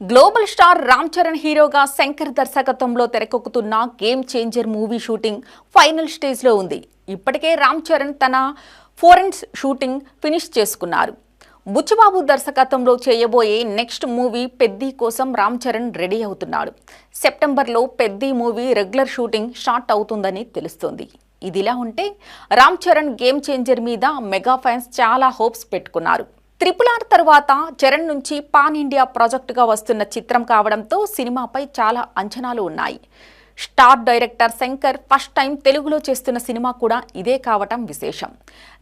Global star Ram Charan హీరోగా శంకర్ దర్శకత్వంలో తెరకెక్కుతున్న Game Changer movie shooting final స్టేజ్లో ఉంది. ఇప్పటికే రామ్ చరణ్ తన ఫోరెన్స్ షూటింగ్ ఫినిష్ చేసుకున్నారు. బుచ్చిబాబు దర్శకత్వంలో చేయబోయే నెక్స్ట్ మూవీ పెద్ది కోసం రామ్ చరణ్ రెడీ అవుతున్నాడు. సెప్టెంబర్లో Peddi movie regular shooting start అవుతుందని తెలుస్తోంది. ఇదిలా ఉంటే రామ్ చరణ్ గేమ్ చేంజర్ మీద మెగా ఫ్యాన్స్ చాలా హోప్స్ పెట్టుకున్నారు. త్రిపుల్ ఆర్ తర్వాత చరణ్ నుంచి పాన్ ఇండియా ప్రాజెక్టుగా వస్తున్న చిత్రం కావడంతో సినిమాపై చాలా అంచనాలు ఉన్నాయి. Star director Shankar first time తెలుగులో చేస్తున్న సినిమా కూడా ఇదే కావటం విశేషం.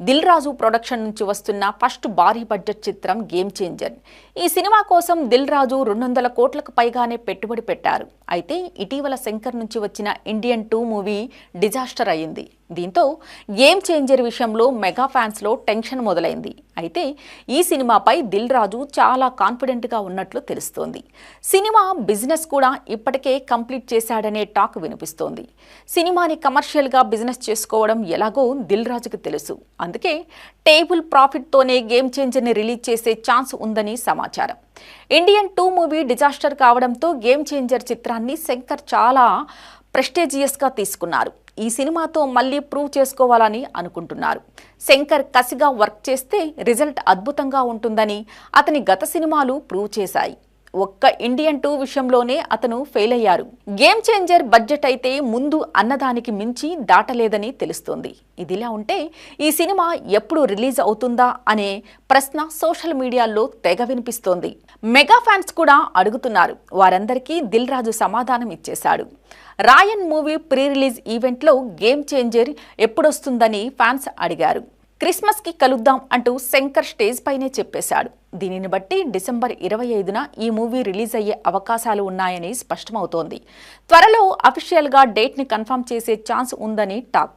దిల్ రాజు ప్రొడక్షన్ నుంచి వస్తున్న ఫస్ట్ భారీ బడ్జెట్ చిత్రం గేమ్ చేంజర్. ఈ సినిమా కోసం దిల్ రాజు రెండు వందల కోట్లకు పైగానే పెట్టుబడి పెట్టారు. అయితే ఇటీవల శంకర్ నుంచి వచ్చిన ఇండియన్ టూ మూవీ డిజాస్టర్ అయింది దీంతో గేమ్ చేంజర్ విషయంలో మెగా ఫ్యాన్స్లో టెన్షన్ మొదలైంది. అయితే ఈ సినిమాపై దిల్ రాజు చాలా కాన్ఫిడెంట్గా ఉన్నట్లు తెలుస్తోంది. సినిమా బిజినెస్ కూడా ఇప్పటికే కంప్లీట్ చేశాడనే టాక్ వినిపిస్తోంది. సినిమాని కమర్షియల్గా బిజినెస్ చేసుకోవడం ఎలాగో దిల్ రాజుకి తెలుసు. అందుకే టేబుల్ ప్రాఫిట్తోనే గేమ్ చేంజర్ని రిలీజ్ చేసే ఛాన్స్ ఉందని సమాచారం. ఇండియన్ టూ మూవీ డిజాస్టర్ కావడంతో గేమ్ చేంజర్ చిత్రాన్ని శంకర్ చాలా ప్రెస్టేజియస్గా తీసుకున్నారు. ఈ సినిమాతో మళ్ళీ ప్రూవ్ చేసుకోవాలని అనుకుంటున్నారు. శంకర్ కసిగా వర్క్ చేస్తే రిజల్ట్ అద్భుతంగా ఉంటుందని అతని గత సినిమాలు ప్రూవ్ చేశాయి. ఒక్క ఇండియన్ టూ విషయంలోనే అతను ఫెయిల్ అయ్యారు. గేమ్ చేంజర్ బడ్జెట్ అయితే ముందు అన్నదానికి మించి దాటలేదని తెలుస్తోంది. ఇదిలా ఉంటే ఈ సినిమా ఎప్పుడు రిలీజ్ అవుతుందా అనే ప్రశ్న సోషల్ మీడియాలో తెగ వినిపిస్తోంది. మెగా ఫ్యాన్స్ కూడా అడుగుతున్నారు. వారందరికీ దిల్ రాజు సమాధానం ఇచ్చేశాడు. రాయన్ మూవీ ప్రీ రిలీజ్ ఈవెంట్లో గేమ్ చేంజర్ ఎప్పుడొస్తుందని ఫ్యాన్స్ అడిగారు. క్రిస్మస్కి కలుద్దాం అంటూ శంకర్ స్టేజ్ పైనే చెప్పేశాడు. దీనిని బట్టి డిసెంబర్ ఇరవై ఐదున ఈ మూవీ రిలీజ్ అయ్యే అవకాశాలు ఉన్నాయని స్పష్టమవుతోంది. త్వరలో అఫీషియల్గా డేట్ని కన్ఫర్మ్ చేసే ఛాన్స్ ఉందని టాక్